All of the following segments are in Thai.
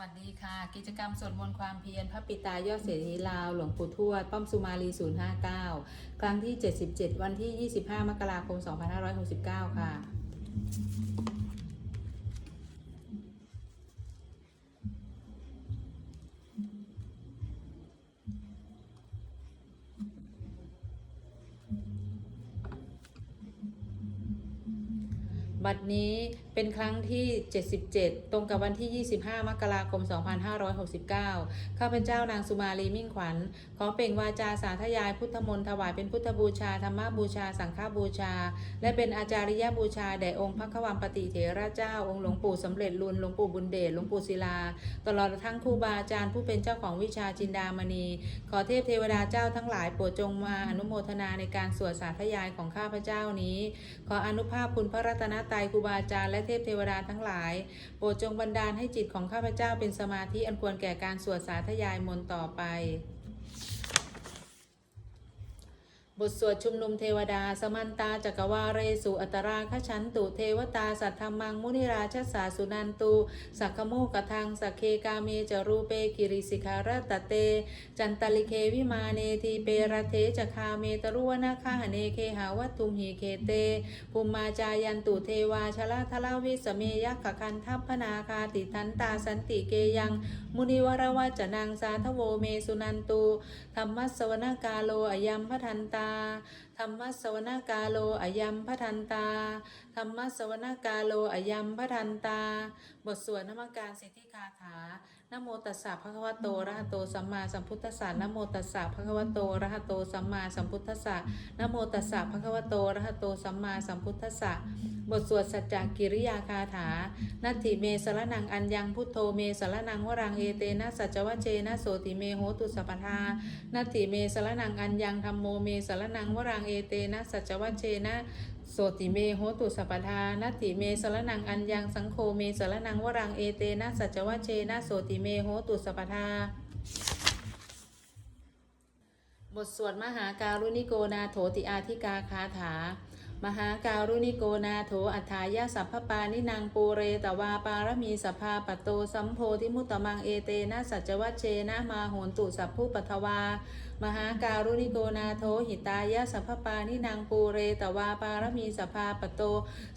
วัสดีค่ะ กิจกรรมสวดมนต์ความเพียรพระปิตายอดเสรีลาว หลวงปู่ทวด ป้อมสุมาลี 059 ครั้งที่ 77 วันที่ 25 มกราคม 2569 ค่ะ บัดนี้ เป็นครั้งที่ 77 ตรงกับวันที่ 25 มกราคม 2569 ข้าพเจ้านางสุมาลีมิ่งขวัญ ขอเป่งวาจาสาธยายพุทธมนต์ถวายเป็นพุทธบูชา ธรรมบูชา สังฆบูชา และเป็นอาจาริยบูชา แด่องค์พระควมปฏิเถระเจ้า องค์หลวงปู่สำเร็จลุนหลวงปู่บุญเดชหลวงปู่ศิลา ตลอดทั้งครูบาอาจารย์ผู้เป็นเจ้าของวิชาจินดามณี ขอเทพเทวดาเจ้าทั้งหลายโปรดจงมาอนุโมทนาในการสวดสาธยายของข้าพเจ้านี้ ขออนุภาพคุณพระรัตนตรัยครูบาอาจารย์และเทพเทวดาทั้งหลาย โปรดจงบันดาลให้จิตของข้าพเจ้าเป็นสมาธิอันควรแก่การสวดสาธยายมนต์ต่อไป บทสวดชุมนุมเทวดา สมันตาจักวาเรสุอัตราคชันตุเทวตาสัทธรรมังมุนิราชสาสุนันตุสักขโมกทังสักเคกาเมจรูเปกิริสิกขารตเต จันตลิเควิมาเนทีเปรเทจคาเมตรุวนาคาหเนเคหาวัตุมหีเคเตภูมิมาจายันตุเทวาชลาทลาวิสเมยักขคันทัพพนาคาติทันตาสันติเกยัง มุนิวรวัจนังสาทโวเมสุนันตุธรรมัสวนากาโลอยัมพทันตาธรรมสวนกาโลอยัมพทันตาธรรมสวนกาโลอยัมพทันตา บทสวดนมการสิทธิคาถานะโมตัสสะภะคะวะโตอะระหะโตสัมมาสัมพุทธัสสะนะโมตัสสะภะคะวะโตอะระหะโตสัมมาสัมพุทธัสสะนะโมตัสสะภะคะวะโตอะระหะโตสัมมาสัมพุทธัสสะบทสวดสัจจกิริยาคาถา นัตถิเมสรนังอัญญังพุทโธเมสรนังวรังเอเตนะสัจวะเจนะโสติเมโหตุสัพพทานัตถิเมสรนังอัญญังธรรมโมเมสรนังวรังเอเตนะสัจวะเจนะโสติเมโหตุสัพทานัตถิเมสรนังอัญญังสังโฆเมสรนังวรังเอเตนะสัจวะเจนะโสติเมโหตุสัพพทาบทสวดมหาการุณิโกนาโถติอาธิกาคาถา มหาการุณิโกนาโถอัฏฐายาสัพพปานินางปูเรตวาปารมีสภาปโตสัมโพธิมุตตมังเอเตนะสัจวัชเชนะมาโหนตุสัพพุปัทวา มหาการุณิโกนาโถหิตายาสัพพปานินางปูเรตวาปารมีสภาปโต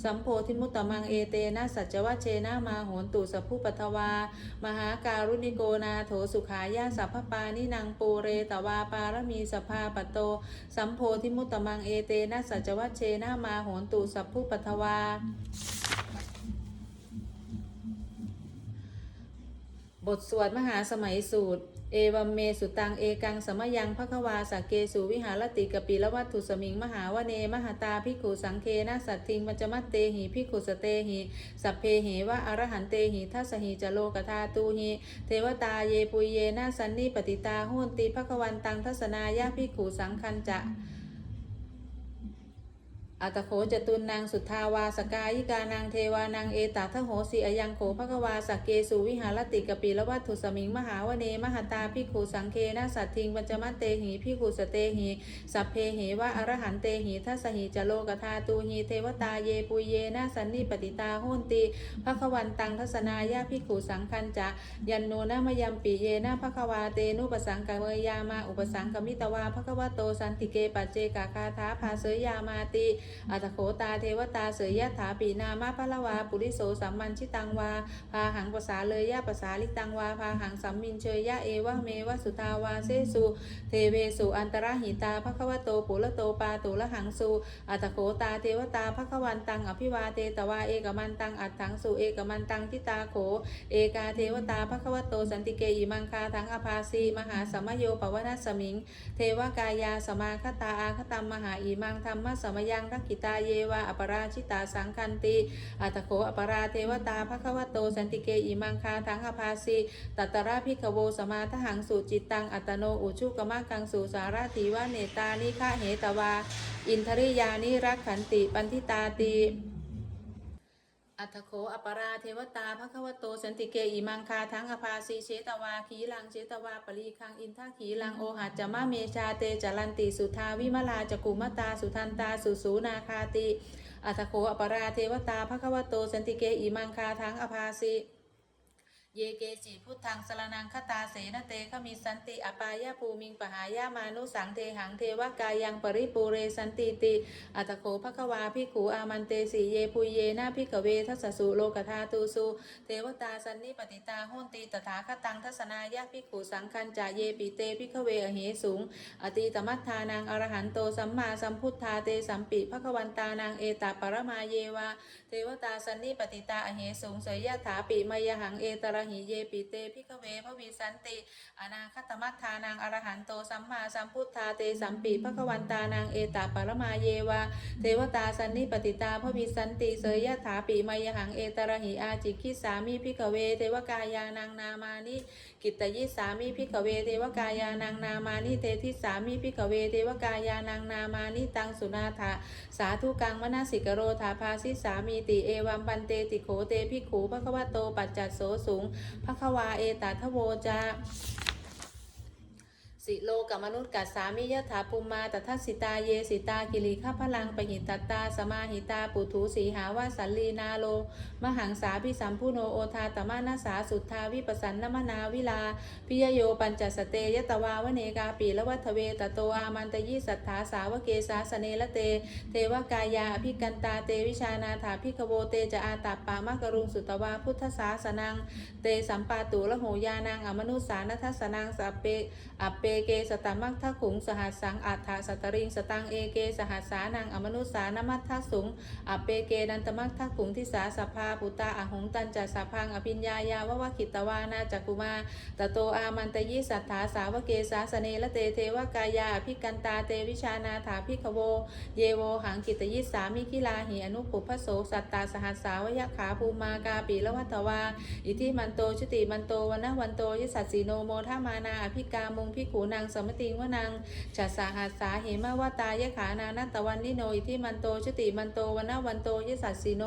สัมโพธิมุตตมังเอเตนะสัจวัชเชนะมาโหนตุสัพพุปัทวา มหาการุณิโกนาโถสุขายาสัพพปานินางปูเรตวาปารมีสภาปโต สัมโพธิมุตตมังเอเตนะสัจวัชเชนะมาโหนตุสัพพุปัทวาบทสวดมหาสมัยสูตร เอวัมเมสุตังเอกังสมยังพระควาสักเกสุวิหารติกปิละวัตถุสมิงมหาวเนมหาตาพิขุสังเคนะสัตทิงมัจมัตเตหิพิขุสเตหิสัพเพหิวะอรหันเตหิทัสหิจโลกธาตูหิเทวตาเยปุเยนะสันนิปติตาหุนติภควันตังทัศนายาภิกขุสังคันจะ อัตโขจตุนนางสุทธาวาสกายิกานางเทวานางเอตาทโหสีอยังโขภควาสักเกสุวิหารติกปีละวัตถุสมิงมหาวเนมหตาพิขุสังเคนะสัตทิงปัญจมัตเตหีพิขุสเตหีสัพเพเหวะอรหันเตหีทัสหิจโลกธาตูหีเทวตาเยปุยเยนะสันนิปติตาโหนติภควันตังทัศนายาพิขุสังคันจะยันโนนะมยัมปิเยนะภควาเตนุปสังกเมยามาอุปสังกมิตวาภควโตสันติเกปัจเจกาคาถาภาเสยยามาติอัตโขตาเทวตาเสยยะถาปีนามาพะละวา ปุริโสสัมมันชิตังวา พาหังภาษาเลยยะภาษาลิตังวา พาหังสัมมินเชยยะเอวะเมวะสุทาวาเสสุเทเวสุอันตรหิตาภควโตปุระโตปาตุละหังสุอัตโขตาเทวตาภควันตังอภิวาเตตวาเอกมันตังอัตถังสุเอกมันตังทิตาโข เอกาเทวตาภควโตสันติเกยิมังคาทังอภาสีมหาสมโยปวนาสมิง เทวกายาสมาคตาอาคตัมมหาอีมังธรรมสมยังรักิตาเยวะอปราชิตาสังคันติอัตโขอปราเทวตาภควโตสันติเกอิมังคาทังอภาสีตัตระพิกโวสมาทหังสุจิตตังอัตโนอุชุกมะกังสุสารถีวะเนตานิฆะเหตวา อินทริยานิรักขันติปันทิตาติ อัตโขอปราเทวตาพระควโตสันติเกอิมังคาทั้งอภาสีเชตวาขีลังเชตวาปรีคังอินทาขีลังโอหัจจมะเมชาเตจรันติสุทาวิมลาจกุมตาสุทันตาสุสูนาคาติอัตโขอปราเทวตาพระควโตสันติเกอิมังคาทั้งอภาสี เยเกจิพุทธังสรนังคตาเสนเตขมิสันติอปายาภูมิงปหายามานุสังเทหังเทวกายังปริปูเรสันติติอัตโขภควาพิขูอามันเตสีเยปุเยนาพิกเวทัสสุโลกธาตูสุเทวตาสันนิปติตาโหนตีตถาคตังทัศนายาพิขูสังคันจาเยปิเตพิกเวอเหสุงอติตมัทานังอรหันโตสัมมาสัมพุทธาเตสัมปิภควันตานังเอตาปรมาเยวาเทวตาสันนิปติตาอเหสูงเสยยะถาปิมยหังเอตระหิเยปิเตพิกเวพระวิสันติ อนาคตมัทธานังอรหันโตสัมมาสัมพุทธาเตสัมปิภควันตานังเอตาปรมาเยวา เทวตาสันนิปติตาพระวิสันติเสยยะถาปิมายหังเอตระหิอาจิคิสามิพิกเว เทวกายานังนามานิกิตตยิสามิพิกเว เทวกายานังนามานิเตทิสามิพิกเว เทวกายานังนามานิตังสุนาถาสาธุกังมนาสิกโรธาภาสิสามีติเอวัมปันเตติโขเตพิขูภควโตปัจจัดโสสูงพระควาเอตทโวจะ สิโลกมนุษย์กัสสามิยถาภูมมาตทัสสิตาเยสิตากิริข้าพลังปหิตตตาสมาหิตาปุถุสีหาวาสัลลีนาโล มหังสาพิสัมพุโนโอทาตมานาสาสุทธาวิปสันนมนาวิลาพิยโยปัญจสเตยตวาวเนกาปีละวัทเวตโตอามันตยิสัทธาสาวเกสาสเนละเต เทวกายาอภิกันตาเตวิชานาถาพิกโวเตจะอาตาปามะกรุงสุตวาพุทธสาสนัง เตสัมปาตุละโหยานังอมนุสานัทสนังสัเปอัปเปเกสตมัคทขุงสหัสสังอัฏฐสตริงสตังเอเกสหัสสานังอมนุสานมัททสุงอเปเกนันตมัคทขุงทิสาสภาปุตตาอหงตันจัสพังอภิญญายาววคิตวานาจักุมาตโตอามันตยิสัทธาสาวเกสาสเนละเตเทวกายาอภิกันตาเตวิชานาถาพิกโว เยโวหังกิตยิสามิกิลาหิอนุปุพโสสัตตาสหัสสาวยขาภูมากาปีละวัตวา อิทิมันโตชุติมันโตวันนะวันโตยิสัสสีโนโมทามานาอภิกามุงพิขูนางสมติงวนังจัสาหัสสาเหมาวตายะขานานัตวันนิโนอิทิมันโตชติมันโตวันนวันโตยสัสสีโน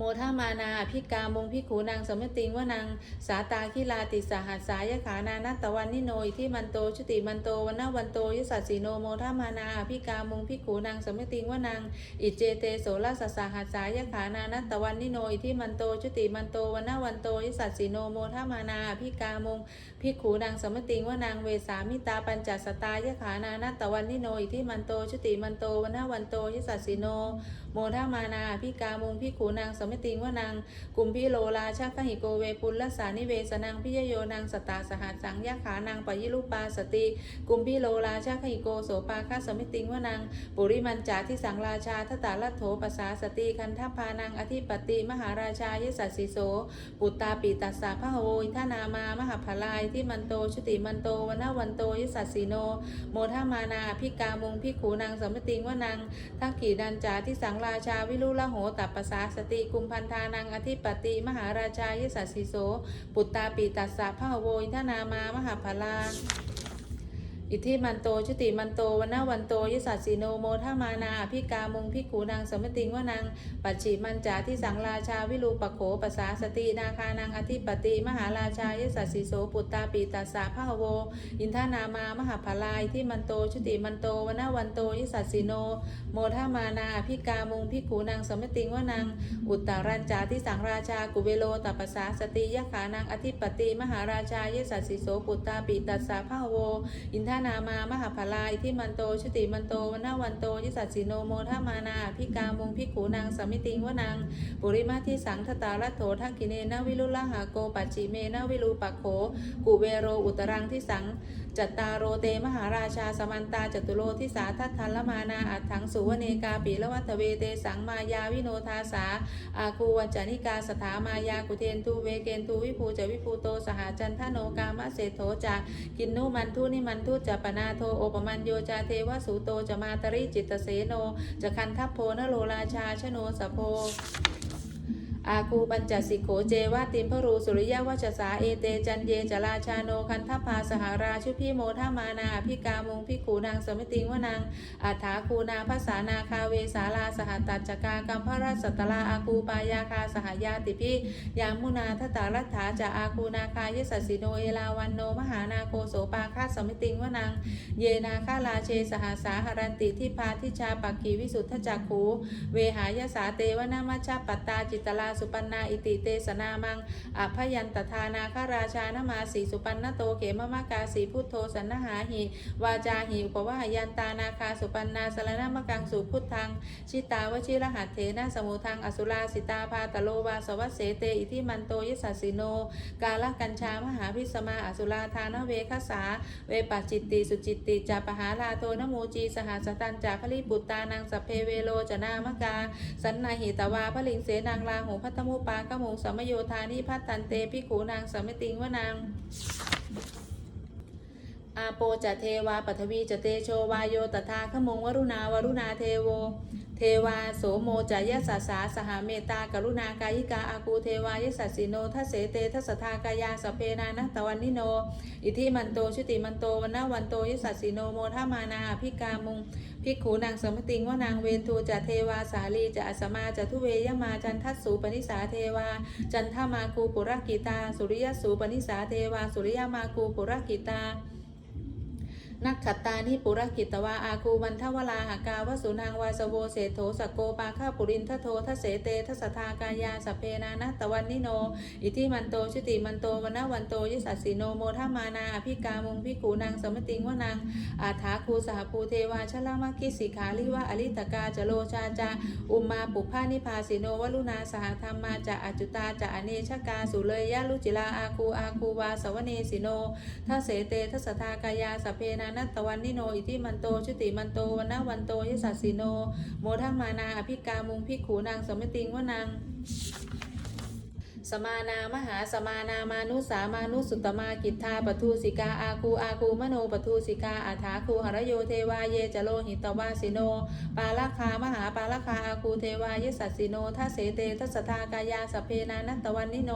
โมทามานาอภิกามงพิขูนางสมติงวานังสาตาคิลาติสหัสสายขานานัตวันนิโนอิทิมันโตชุติมันโตวันนวันโตยสัสสีโนโมทามานาอภิกามงพิขูนางสมติงวานังอิเจเตโสรสสหัสสายขานานัตวันนิโนอิทิมันโตชุติมันโตวันนวันโตยสัสสีโนโมทามานาอภิกามงพิขูนางสมติงว่านางเวสามิตาปัญจสตายขานานัตตวันนิโนอิทิมันโตชุติมันโตวันนะวันโตยสัสสีโน โมทามานาพิกามุงพิขูนางสมติงว่านางกุมพิโลลาชาคหิโกเวปุลลสานิเวสนังพิยโยนางสตาสหัสสังยะขานางปยิลุปาสติกุมพิโลลาชาคหิโกโสปาคาสมิติงว่านางปุริมันจาที่สังราชาทตาลัทโถปสาสติคันทพานังอธิปติมหาราชายสัสสิโสปุตตาปิตัสสะพะโวอินทนามามหาพลายที่มันโตชุติมันโตวันนาวันโตยสัสสีโน โมทามานาพิกามุงพิขูนางสมติงวานางทักขีดันจาที่สังราชาวิลุละโหตับปสาสติกุมพันธานังอธิปติมหาราชายสัสสีโส ปุตตาปีตัสสะพะโวอินทนามามหาพลา อิทธิมันโตชุติมันโตวันนาวันโตยิสัสสีโนโมทามานาอภิกามุงพิขูนางสมติงวานางปัจฉิมันจาที่สังราชาวิรูปโขปสาสตินาคานังอธิปติ มหาราชายิสัสสิโสปุตตาปีตัสสะพะโว อินทานามามหาพลายที่มันโตชุติมันโตวันนาวันโตยิสัสสิโน โมทามานาอภิกามุงพิขูนางสมติงวานางอุตตารัญจาที่สังราชากุเวโลตัปปสาสติยะขานังอธิปติ มหาราชายิสัสสิโสปุตตาปีตัสสะพะโว อินทานามามหาพลายที่มันโตชุติมันโตวันนาวันโตยิสัตสิโนโมทามานาพิกามุงพิขูนางสมิติงวนังปุริมาที่สังทตาละโถทักกิเนนาวิลุลหาโกปัจจิเมนาวิลูปะโขกุเวโรอุตรังที่สัง จัตตาโรเตมหาราชาสมันตาจตุโรทิสาทัตทันละมานาอัตถังสุวเนกาปีละวัตเวเตสังมายาวิโนทาสาอาคูวัจจานิกาสถามายากุเทนทูเวเกนทูวิภูจะวิภูโตสหจันทโนกามะเสโถจะกินนุมันทุนิมันทุจะปนาโทโอปมันโยจาเทวสุโตจะมาตริจิตเสโนจะคันทัพโพนโลราชาชโนสโพ อาคูปัญจสิโขเจวาติมพรูสุริยวัชสาเอเตจันเยจราชาโนคันทพาสหาราชุพิโมทามานาพิกามุงพิขูนางสมิติงวนางอัฏฐาคูนาภาษานาคาเวสาลาสหตัจจกากัมพราสัตตลาอาคูปายาคาสหายาติพิยามุนาทตารัตถาจะอาคูนาคายสัสสิโนเอลาวันโนมหานาโคโสปาคาสมิติงวนางเยนาคาลาเชสหาสาหรันติทิพาทิชาปักขีวิสุทธจักขูเวหายสาเตวนามัชฌปตตาจิตลาสุปันนาอิติเตสนามังอภยันตทานาคาราชานมาสีสุปันนโตเขมมากาสีพุทโธสันนหาหิวาจาหิอุปวาหยันตานาคาสุปันนาสรณมกังสุพุทธังชิตาวชิรหัตเถนะสมุทังอสุราสิตาพาตโลวาสวัสเสเตอิทิมันโตยสัสสิโน กาลกัญชามหาพิสมาอสุราธานเวคสาเวปัจิตติสุจิตติจาปหาลาโทนโมจีสหัสตันจาพลิบุตตานังสเพเวโลจนามกา สันนาหิตวาพลิงเสนางลาหูพัตมุปากมุงสมโยธานิพัตตันเตพิขูนางสมติงวนาง อาโปจะเทวาปัทวีจะเตโชวายโยตถาขมงวรุณาวรุณาเทโว เทวาโสโมจายสัสสาสหเมตากรุณากายิกาอากูเทวายสัสสิโนทัสเสเตทัสสทากายาสเพนานะตะวันนิโน อิทิมันโตชุติมันโตวันนาวันโตยสัสสิโนโมทามานาพิกามุงพิกขูนางสมติงว่านางเวนทูจะเทวาสาลีจะอัสมาจะทุเวยมาจันทัสสูปนิสาเทวา จันทมาคูปุรกิตา สุริยสูปนิสาเทวา สุริยมาคูปุรกิตา นักขัตตานิปุรกิตวาอาคูวันทวลาหากาวสุนางวาสโวเศโถสกโกปาคาปุรินทโททเสเตทัสทากายาสเพนานะตะวันนิโน อิทิมันโตชุติมันโตวันนวันโตยิสัสสิโนโมทามานาอภิกามุงพิกูนางสมติงวานางอาถาคูสหภูเทวาชลามากิสิขาลิวะอลิตกาจโลชาจาอุมมาปุพานิพาสิโนวลุนาสหธรรมาจะอจุตาจะอเนชกาสุเลยยะลุจิลาอาคูอาคูวาสวเนสิโนทัสเสเตทัสทากายาสเพนานัตตวันนิโน อิทิมันโตชุติมันโตวันนาวันโตยสัสสิโน โมทัมมานาอภิกามุงพิกขูนางสมติงวานาง สมานามหาสมานามานุสามานุสุตตมากิทธาปทูสิกาอาคูอาคูมโนปทูสิกาอาถาคูหรโยเทวาเยจโลหิตวาสิโน ปาลคามหาปาลคาอาคูเทวายสัสสิโนทัเสเตทัสทากายาสเพนานัตวันนิโน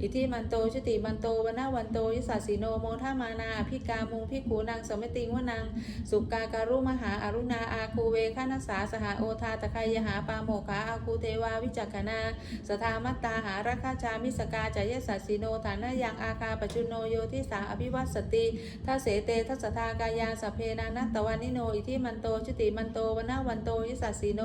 อิทิมันโตชุติมันโตวนาวันโตยสัสสิโนโมทามานาอภิกามุงพิขูนางสมติงวนังสุกาการุมหาอรุณาอาคูเวฆานัสสาสหโอทาตะไคยหาปาโมขาอาคูเทวาวิจักขณาสทามัตตาหาราคาจามิสกาจายสัสสิโนฐานะยังอาคาปจุโนโยทิสาอภิวัตสติทัสเสเตทัสทากายาสเพนานัตวันนิโน อิทิมันโตชุติมันโตวันนาวันโตยิสัสสิโน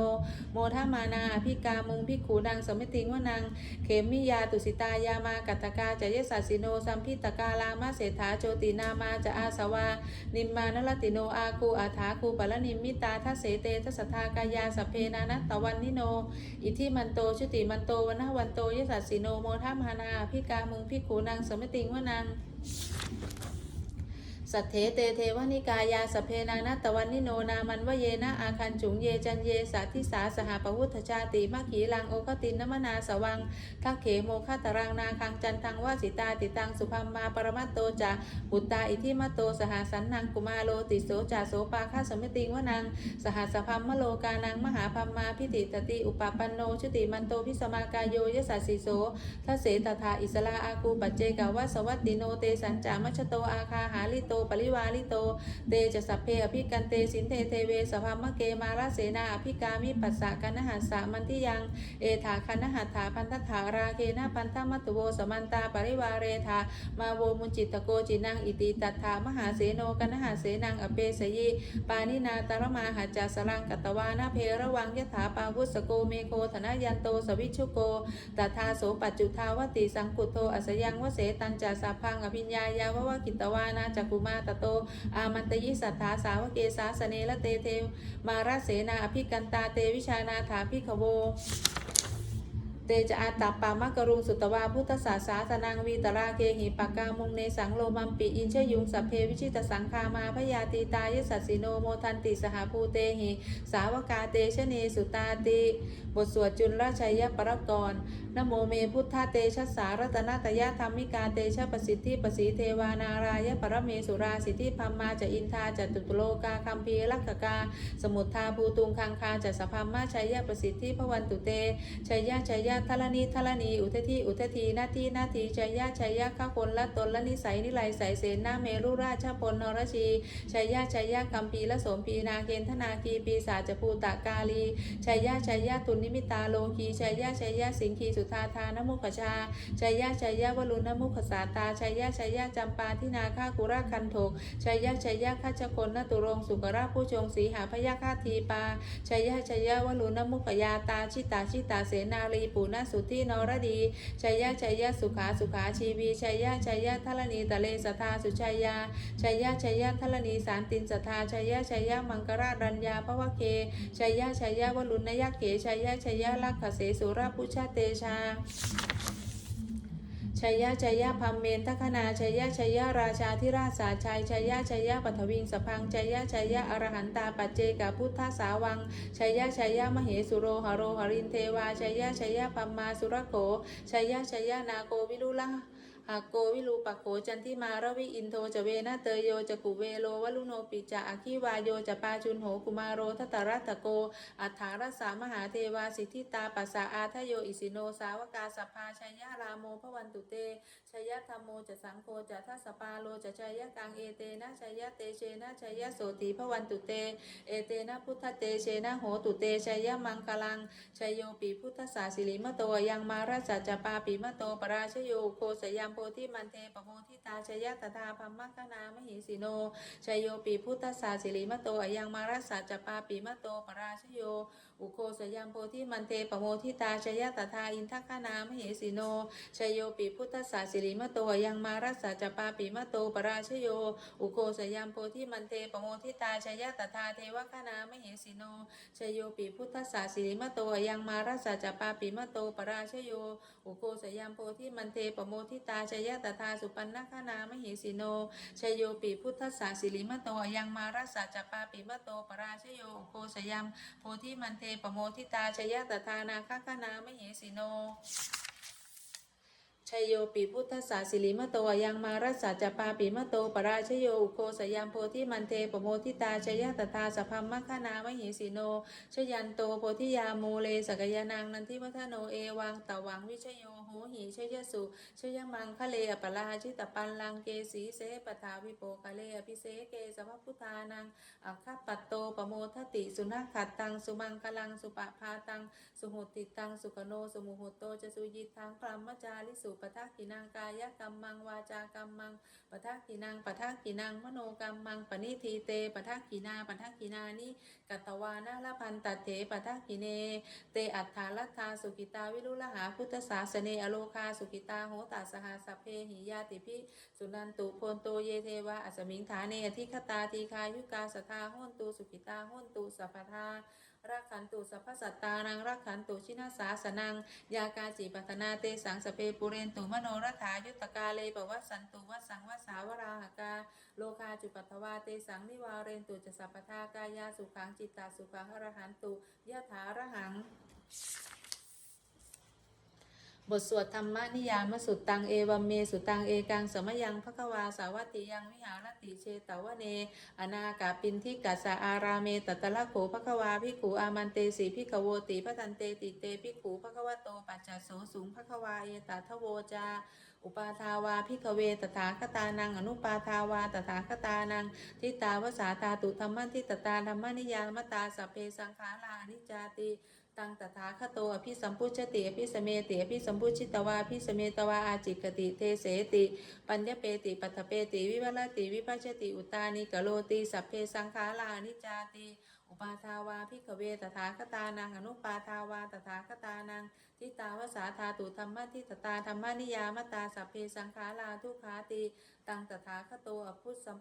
โมทามานาอภิกามุงพิกขูนางสมิติงวนังเขมิยาตุสิตายามากัตตกาจายสัสสิโนสัมพิตกาลามาเศรษฐาโจตินามาจะอาสวานิมมานลติโนอาคูอาถาคูปะลนิมิตาทัสเสเตทัสทากายาสเพนานัตวันนิโนอิทิมันโตชุติมันโตวันนาวันโตยสัสสิโนโมทัมหานาพิกามุงพิกขูนางสมติงวนัง สัทเถเตเทวนิกายาสเพนานัตตวันนิโนนามันวเยนะอาคันจุงเยจันเยสัทิสาสหปวุฒชาติมัคขีลังโอคตินนมนาสวังทักเขโมฆะตรังนาคังจันทังวาสิตาติตังสุพัมมาปรมัตโตจาบุตตาอิทิมัตโตสหสันนังกุมาโลติโสจาโสปาคาสมิติงวนังสหสพัมมโลกานังมหาพัมมาพิติตติอุปปันโนชุติมันโตพิสมากายโยยสัสสิโสทัเสตถาอิสลาอากูปัจเจกาวสวัตติโนเตสัญจามัชโตอาคาหาลิโตปริวาลิโต เตจะสัพเพอภิกันเตสินเทเทเวสพัมะเกมาราเสนาอภิกามิปัสสะกันหัสสะมันทิยัง เอถาคันหัตถาพันธถาราเคนะพันธมัตตุโวสมันตาปริวาเรธามาโวมุนจิตโกจินังอิติตัถามหาเสโนกันหาเสนังอเปสยิปานินาตารมาหาจาสรังกัตตวานาเพระวังยถาปาวุสโกเมโคธนยันโตสวิชุโกตถาโสปัจจุทาวติสังกุโตอัสยังวเสตันจาสาพังอภิญญายาววกิตวานาจักกุมาตโต อามันตยิสัทธาสาวเกสาสเนละเตเทมาราเสนาอภิกันตาเตวิชานาถาพิขโว เตจะอาตัปปามะกรุงสุตวาพุทธศาสาสนังวีตราเคหิปากามุงเนสังโลมัมปิอินเชยุงสัพเพวิชิตสังคามาพยาตีตายสัสสิโนโมทันติสหภูเตหิสาวกาเตชเนสุตาติบทสวดจุลราชัยปรกรนโมเมพุทธเตชะสารัตนาตยะธรรมิกาเตชะประสิทธิประสีเทวานารายะปรเมสุราสิทธิพัมมาจะอินทาจะตุตโลกาคัมภีรักขกา สมุทธาภูตุงคังคาจะสพัมมาชัยยประสิทธิพวันตุเตชัยยะชัยยะทลนีทลนีอุทธีอุทธีนาทีนาทีชัยยะชัยยะข้าคนละตนละนิสัยนิไลใสเสนาเมรุราชพลนรชีชัยยะชัยยะกัมปีละสมปีนาเกณฑนาคีปีศาจภูตกาลีชัยยะชัยยะตุนิมิตาโลคีชัยยะชัยยะสิงคีสุธาทานมุขชาชัยยะชัยยะวรุณมุขสาตาชัยยะชัยยะจำปาทินาคากุราคันโถกชัยยะชัยยะข้าชคนนตุรงสุกราผู้ชงสีหาพยาคาทีปาชัยยะชัยยะวรุณมุขยาตาชิตาชิตาเสนาลีปุณสุทธินรดีชัยยะชัยยะสุขาสุขาชีวีชัยยะชัยยะทลนีตะเลสทาสุชัยยาชัยยะชัยยะทลนีสารตินสทาชัยยะชัยยะมังกรารัญญาพระวเคชัยยะชัยยะวลุณยะเขชัยยะชัยยะลักขเสสุรพุชาเตชา ชัยยะชัยยะพัมเมนทัคนาชัยยะชัยยะราชาธิราชสาชัยชัยยะชัยยะปัทวิงสพังชัยยะชัยยะอรหันตาปัจเจกพุทธสาวังชัยยะชัยยะมเหสุโรหโรหรินเทวาชัยยะชัยยะพัมมาสุรโขชัยยะชัยยะนาโกวิรุละ หาโกวิรูปักโขจันทิมาระวิอินโทจเวนะเตยโยจะกุเวโลวลุโนปิจะอคิวายโยจะปาจุนโหกุมารโรทัตตรัตตโก อัฏฐารสามหาเทวาสิทธิตาปัสสะอาทโยอิสิโนสาวกาสภาชัยยะรามโมพวันตุเตชัยยะธรรมโมจะสังโฆจะทัสสปาโลจะชัยยะกังเอเตนะชัยยะเตเชนะชัยยะโสติพวันตุเต เอเตนะพุทธเตเชนะโหตุเตชัยยะมังคลังชัยโยปีพุทธศาสิริมโตยังมาราชจปาปีมโตปราชโยโคสยามพธิมันเทปโมทิตาชยยะตถาพัมมคณามหิสิโนชยโยปีพุทธศาสิริมโตยังมาราชจปาปีมโตปราชโย อุโคสยามโพธิมันเทปโมทิตาชยตถาอินทคขนามเหสิโนชยโยปิพุทธศาสิริมโตยังมารัสสะจปาปิมโตปราชโย อุโคสยามโพธิมันเทปโมทิตาชยตถาเทวคณามเหสิโนชยโยปิพุทธศาสิริมโตยังมารัสสะจปาปิมโตปราชโย อุโคสยามโพธิมันเทปโมทิตาชยตตาสุปันนคนามเหสิโนชยโยปิพุทธศาสิริมโตยังมารัสสะจปาปิมโตปราชโยอุโคสยามโพธิมันเทปโมทิตาชยตตานาคคนามเหสิโน ชยโยปีพุทธศาสิริมโตยังมารัสสะจปาปีมโตปราชโยอุโคสยามโพธิมันเทปโมทิตาชยตถาสพัมมคณามหิสิโน ชยันโตโพธิยาโมเลสกยานางนันทิวัฒโนเอวังตวังวิชโยโหหิชยสุชยมังคะเลอปลาชิตปันลังเกสีเสปทาวิโปกะเลอภิเสเกสภพุทธานังอัคคปัตโตปโมทติสุนัขขัดตังสุมังคลังสุปะพาตังสุหุติตังสุขโนสุมุหุโตจะสุยิทังพรหมจาริสุปทักขินังกายกรรมมังวาจากรรมมังปทักขินังปทักขินังมโนกรรมมังปณิทีเตปทักขินาปทักขินานิกัตตวานาลพันตัดเถปทักขิเน เตอัฏฐาลัทธาสุกิตาวิรุลหาพุทธศาสเนอโลคาสุกิตาโหตาสหสัพเพหิยาติพิสุนันตุโพนโตเยเทวะอัสมิงฐาเนอธิคตาทีคายุกาสทาโหนตุสุกิตาโหนตุสัพพทา รักขันตุสัพพสัตตานังรักขันตุชินาสาสนัง ยากาจิปัตนาเตสังสเปปุเรนตุมโนรัฐายุตกาเลปวัสสันตุวัสสังวสาวราหกา โลคาจุปัทวาเตสังนิวาเรนตุจะสัพพทากายาสุขังจิตตาสุขังอรหันตุยะถาระหัง บทสวดธรรมนิยามสุตตังเอวัมเม สุตังเอกังสมยังภควาสาวัติยังวิหารติเชตวเน อนาคาปินทิกัสสะอาราเมตตะละโขภควาภิขุอามันเตสีภิขโวติพระทันเตติเตภิกขุภควโตปัจจโสสูงภควาเอตทโวจาอุปาทาวาพิกเวตถาคตานังอนุปาทาวาตถาคตานังทิตาวสาตาตุธรรมันทิตตาธรรมนิยามตาสเพสังขารานิจจาติ ตังตถาคโตอภิสัมพุชติอภิสเมติอภิสัมพุชิตวาอภิสเมตวาอาจิกติเทเสติ ปัญญเปติปัฏฐเปติวิวัลติวิปัชติอุตานิกโลติสัพเพสังขารานิจาติอุปาทาวาพิกเวตถาคตานังอนุปาทาวาตถาคตานังทิตาวสาธาตุธรรมทิตตาธรรมนิยามตาสัพเพสังขาราทุขาติ ตังตถาคโตอภุสัม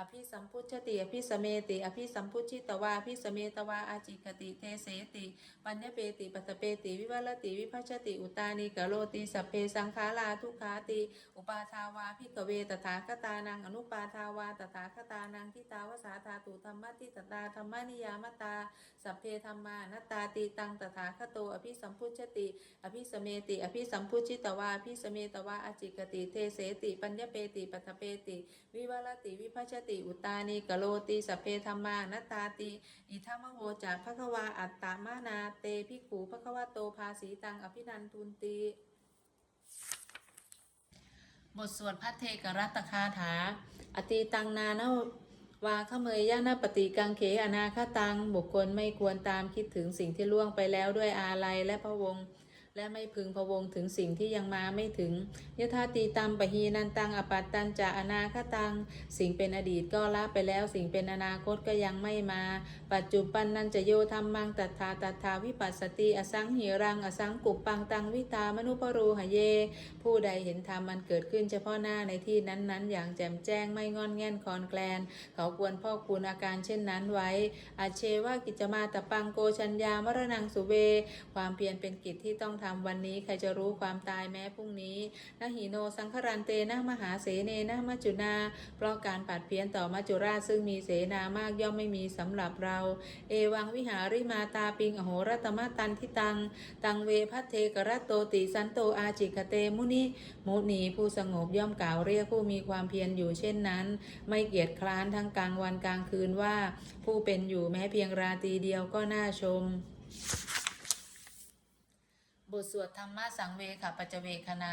อภิสัมพุชติอภิสเมติ อภิสัมพุชิตวาอภิสเมตวาอาจิกติเทเสติปัญญเปติปัตเปติ วิวัลติวิพัชติอุตานิกโลติสัพเพสังขาราทุกขาติ อุปาทาวาพิกเวตถาคตานังอนุปาทาวาตถาคตานังทิตาวสาธาตุธรรมติตตาธรรมนิยามตา สัพเพธรรมานตาติตังตถาคโตอภิสัมพุชติอภิสเมติ อภิสัมพุชิตวาอภิสเมตวาอาจิกติเทเสติปัญญเปติปัตถเปติ วิวัลติวิพัชชติอุตานิกโลติสเพธรรมานตาติ อิทัมโหจาภควาอัตตามานาเตภิกขูภควโตภาสีตังอภินันทุนติบทสวดพัทเทกรัตคาถา อติตังนานาวาขเมยยะนาปฏิกังเขอนาคตัง บุคคลไม่ควรตามคิดถึงสิ่งที่ล่วงไปแล้วด้วยอาลัยและพระวงศ์ และไม่พึงพะวงถึงสิ่งที่ยังมาไม่ถึงยถาตีตัมปะฮีนันตังอปัตตันจะอนาคตัง สิ่งเป็นอดีตก็ละไปแล้ว สิ่งเป็นอนาคตก็ยังไม่มา ปัจจุบันนันจะโยธรรมังตัทธาตัทธาวิปัสสติอสังหิรังอสังกุปปังตังวิตามนุปรูหะเยผู้ใดเห็นธรรมมันเกิดขึ้นเฉพาะหน้าในที่นั้นๆ อย่างแจ่มแจ้งไม่งอนแง่นคลอนแคลน เขาควรพ่อคูณอาการเช่นนั้นไว้ อาเชว่ากิจมาตะปังโกชัญญามรณังสุเว ความเพียรเป็นกิจที่ต้องทำวันนี้ใครจะรู้ความตายแม้พรุ่งนี้นหิโนสังครันเตนะมหาเสเนนะมัจจุนา เพราะการปัดเพี้ยนต่อมัจจุราชซึ่งมีเสนามากย่อมไม่มีสำหรับเรา เอวังวิหาริมาตาปิงอโหรตมะตันทิตัง ตังเวพัทเทกรัตโตติสันโตอาจิกเตมุนมุนีผู้สงบย่อมกล่าวเรียกผู้มีความเพียรอยู่เช่นนั้น ไม่เกียจคร้านทั้งกลางวันกลางคืนว่า ผู้เป็นอยู่แม้เพียงราตรีเดียวก็น่าชมบทสวดธรรมะสังเวขปัจเวคณะ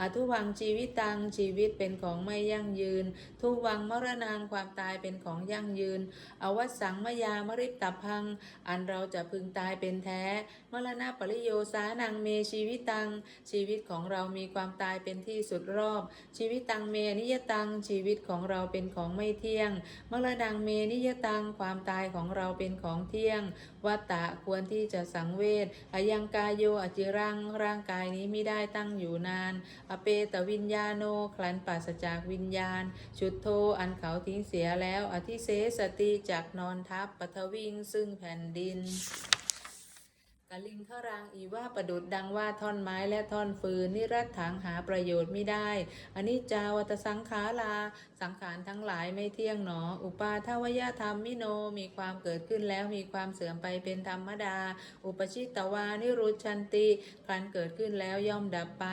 อทุวังชีวิตตังชีวิตเป็นของไม่ยั่งยืน ทุวังมรณางความตายเป็นของยั่งยืน อวสังมยามริตับพัง อันเราจะพึงตายเป็นแท้ มรณะปริโยสานังเมชีวิตตัง ชีวิตของเรามีความตายเป็นที่สุดรอบ ชีวิตตังเมนิยตัง ชีวิตของเราเป็นของไม่เที่ยง มรณังเมนิยตัง ความตายของเราเป็นของเที่ยง วัตตะควรที่จะสังเวชอายังกายโยอจิรังร่างกายนี้ไม่ได้ตั้งอยู่นาน อเปตวิญญาโนคลันปราศจากวิญญาณ ชุดโทอันเขาทิ้งเสียแล้ว อธิเสสติจากนอนทับปัทวิงซึ่งแผ่นดินกลิงขรางอีว่าประดุดดังว่าท่อนไม้และท่อนฟืนนิรัตถังหาประโยชน์ไม่ได้อันิจจาวัตสังขาราสังขารทั้งหลายไม่เที่ยงหนอ อุปาทวยธรรมมิโน มีความเกิดขึ้นแล้วมีความเสื่อมไปเป็นธรรมดา อุปชิตตวานิรุชันติครั้นเกิดขึ้นแล้วย่อมดับไป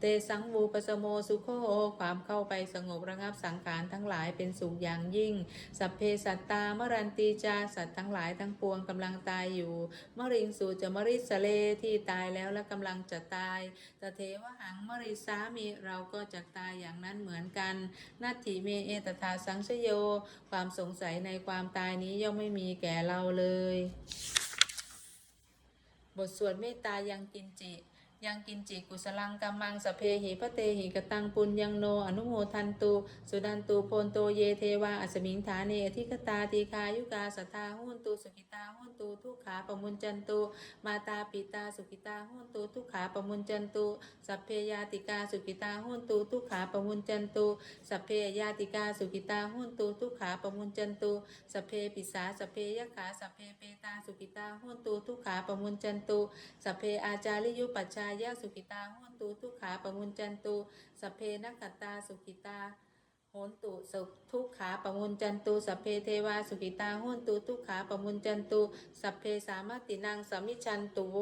เตสังวูปสโมสุโคโอความเข้าไปสงบระงับสังขารทั้งหลายเป็นสุขอย่างยิ่ง สัพเพสัตตามรันตีจาสัตว์ทั้งหลายทั้งปวงกำลังตายอยู่ มริงสูจะมริสเลที่ตายแล้วและกำลังจะตายตเทวหังมริสามีเราก็จะตายอย่างนั้นเหมือนกันนัตถิเมเอตถาสังชโย ความสงสัยในความตายนี้ย่อมไม่มีแก่เราเลย บทสวดเมตตายังกินจิ ยังกินจิกุสลังกัมมังสเพหิพระเตหิกตังปุญญังโน อนุโมทันตุสุดันตุโพนโตเยเทวาอัสมิงฐานเนอธิกตาตีคายุกาสทาหุนตุสุขิตาหุนตุทุกขาปมุญจันตุมาตาปิตาสุขิตาหุนตุทุกขาปมุญจันตุสัพเพยาติกาสุขิตาหุนตุทุกขาปมุญจันตุสัพเพยาติกาสุขิตาหุนตุทุกขาปมุญจันตุสัพเพปิสาสัพเพยขาสัพเพเปตาสุขิตาหุนตุทุกขาปมุญจันตุสัพเพอาจาริยุปัชชายาสุขิตาหุนตุทุกขาปมุญจันตุสเพนักขตาสุขิตาโหนตุสุทุกขาปมุญจันตุสเพเทวาสุขิตาโหนตุทุกขาปมุญจันตุสเพสามตินังสมิชันตุโว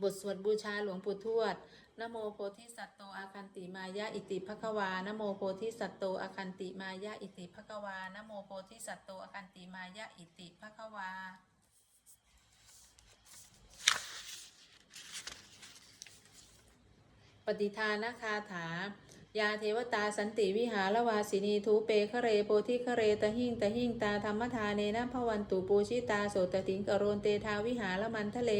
บทสวดบูชาหลวงปู่ทวด นโมโพธิสัตโตอาคันติมายะอิติภควานโมโพธิสัตโตอาคันติมายะอิติภควานโมโพธิสัตโตอาคันติมายะอิติภควา ปฏิทานคาถา ยาเทวตาสันติวิหารวาสินีทูเปคะเรโพธิคะเรตะหิ่งตะหิ่งตาธรรมทาเนนะพวันตุปูชิตาโสตติงกโรนเตทาวิหารมันทะเล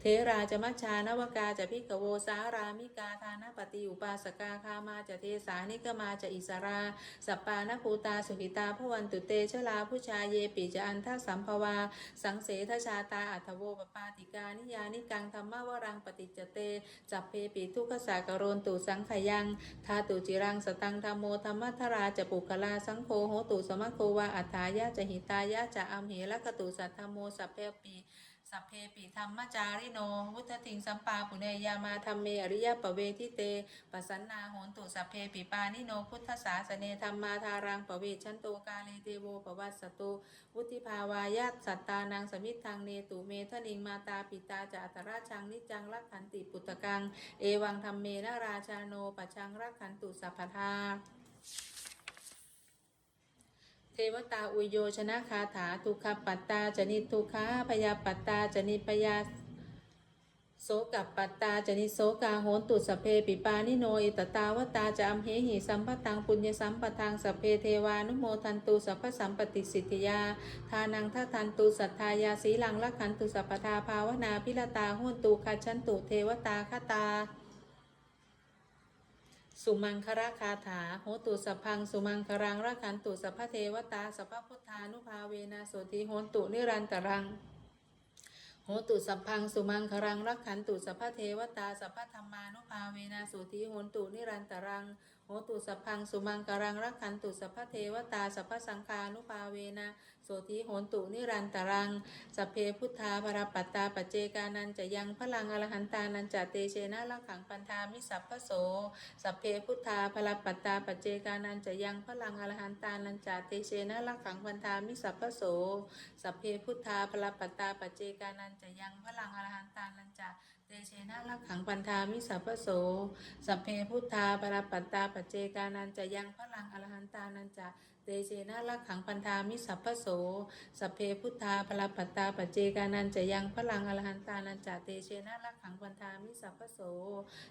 เทราจะมัชชานวกาจะพิกโวสารามิกาทานปฏิอุปาสกาคามาจะเทสานิกมาจะอิสราสปปานภูตาสุขิตาพวันตุเตชลาผู้ชาเยปิจะอันทสัมภวา สังเสทชาตาอัทโวปปาติกานิยานิกังธรรมวรังปฏิจจเตจับเพปิทุกขสากโรนตุสังขยังทาตุจิรังสตังธรรมโมธรรมัทราจะปุคลาสังโฆโหตุสมะโควาอัฏฐายะจะหิตายะจะอัมเหละกตุสัทธโมสัพเพปี สัพเพปิธรรมจาริโน วุฒติงสัมปาปุเนยามาธรรมเมอริยปเวทิเตปัสันนาโหนตุสัพเพปิปานิโน พุทธศาสเนธรรมาทารังปเวชันโตกาเลเทโวปวัสสตุวุติภาวายาสัตตานังสมิทังเนตุเมทนิงมาตาปิตาจาอัตราชังนิจังรักขันติปุตตะกัง เอวังธรรมเมนราชาโนปชังรักขันตุสัพพทา เทวตาอุโยชนะคาถาทุกขปัตตาจนิทุกขาพยาปัตตาจนิพยาโสกับปัตตาจนิโสกาโหนตุสเพปิปานิโนอิตตาวตาจะอัมเหหิสัมปตังปุญญสัมปทังสเพเทวานุโมทันตุสัพพสัมปติสิทธิยา ทานังทัทันตุสัทธายาสีลังลักขันตุสัพพทาภาวนาพิรตาโหนตุคัจฉันตุเทวตาคตา สุมังคราคาถาโหตุสพพัง สุมังครังรักขันตุสัพเทวตาสัพพพุทธานุภาเวนะโสติโหตุนิรันตรังโหตุสัพพังสุมังครังรักขันตุสัพพเทวตาสัพพธรรมานุภาเวนะสุติโหนตุนิรันตรัง โหตุสัพพังสุมังครังรักขันตุสัพพเทวตาสัพพสังฆานุภาเวนะโสติโหนตุนิรันตรังสัพเพพุทธาภรปัตตาปัจเจกานันจะยังพลังอรหันตานันจะเตเชนะลักขังปันธามิสัพพโสสัพเพพุทธาภรปัตตาปัจเจกานันจะยังพลังอรหันตานันจะเตเชนะลักขังปันธามิสัพพโสสัพเพพุทธาภรปัตตาปัจเจกานันจะยังพลังอรหันตานันจะ เตเชนะลักขังปันธามิสัพพโส สัพเพพุทธาภรปัตตาปัจเจกานันจะยังพลังอรหันตานันจะเตเชนะลักขังปันธามิสัพพโส สัพเพพุทธาพลปัตตาปัจเจกานันจะยังพลังอรหันตานันจะเตเชนะลักขังปันธามิสัพพโส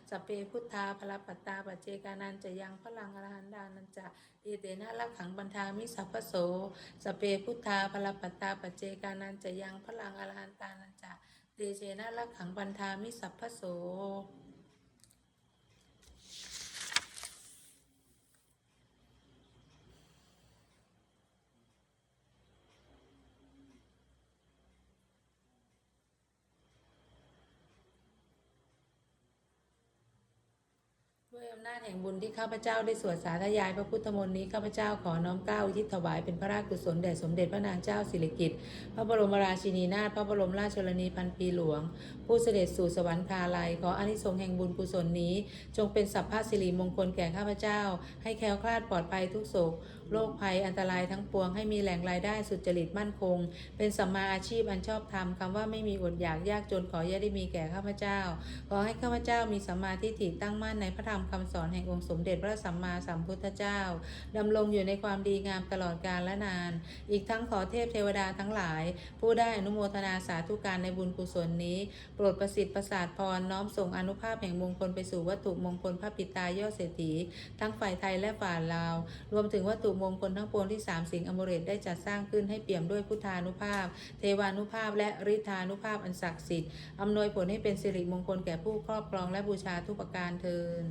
สัพเพพุทธาพลปัตตาปัจเจกานันจะยังพลังอรหันตานันจะเอเตนะลักขังปันธามิสัพพโส สัพเพพุทธาพลปัตตาปัจเจกานันจะยังพลังอรหันตานันจะ เตเชนะลักขังปันธามิสัพพโส นาจแห่งบุญที่ข้าพเจ้าได้สวดสาธยายพระพุทธมนต์นี้ข้าพเจ้าขอน้อมเกล้าอุทิศถวายเป็นพระราชกุศลแด่สมเด็จพระนางเจ้าสิริกิติ์พระบรมราชินีนาถพระบรมราชชนนีพันปีหลวง ผู้เสด็จสู่สวรรคาลัยขออานิสงส์แห่งบุญกุศลนี้ จงเป็นสัพพะสิริมงคลแก่ข้าพเจ้า ให้แคล้วคลาดปลอดภัยทุกโศกโรคภัยอันตรายทั้งปวงให้มีแหล่งรายได้สุจริตมั่นคง เป็นสัมมาอาชีพอันชอบธรรมคำว่าไม่มีอดอยากยากจนขออย่าได้มีแก่ข้าพเจ้า ขอให้ข้าพเจ้ามีสัมมาทิฏฐิตั้งมั่นในพระธรรมคำสอนแห่งองค์สมเด็จพระสัมมาสัมพุทธเจ้าดำรงอยู่ในความดีงามตลอดกาลและนาน อีกทั้งขอเทพเทวดาทั้งหลาย ผู้ได้อนุโมทนาสาธุการในบุญกุศลนี้ โปรดประสิทธิ์ประสาทพรน้อมส่งอนุภาพแห่งมงคลไปสู่วัตถุมงคลพระปิตายอดเศรษฐีทั้งฝ่ายไทยและฝ่ายลาว รวมถึงวัตถุมงคลทั้งปวงที่สามสิงอมฤตได้จัดสร้างขึ้นให้เปี่ยมด้วยพุทธานุภาพ เทวานุภาพ และฤทธานุภาพอันศักดิ์สิทธิ์อำนวยผลให้เป็นสิริมงคลแก่ผู้ครอบครองและบูชาทุกประการเทิน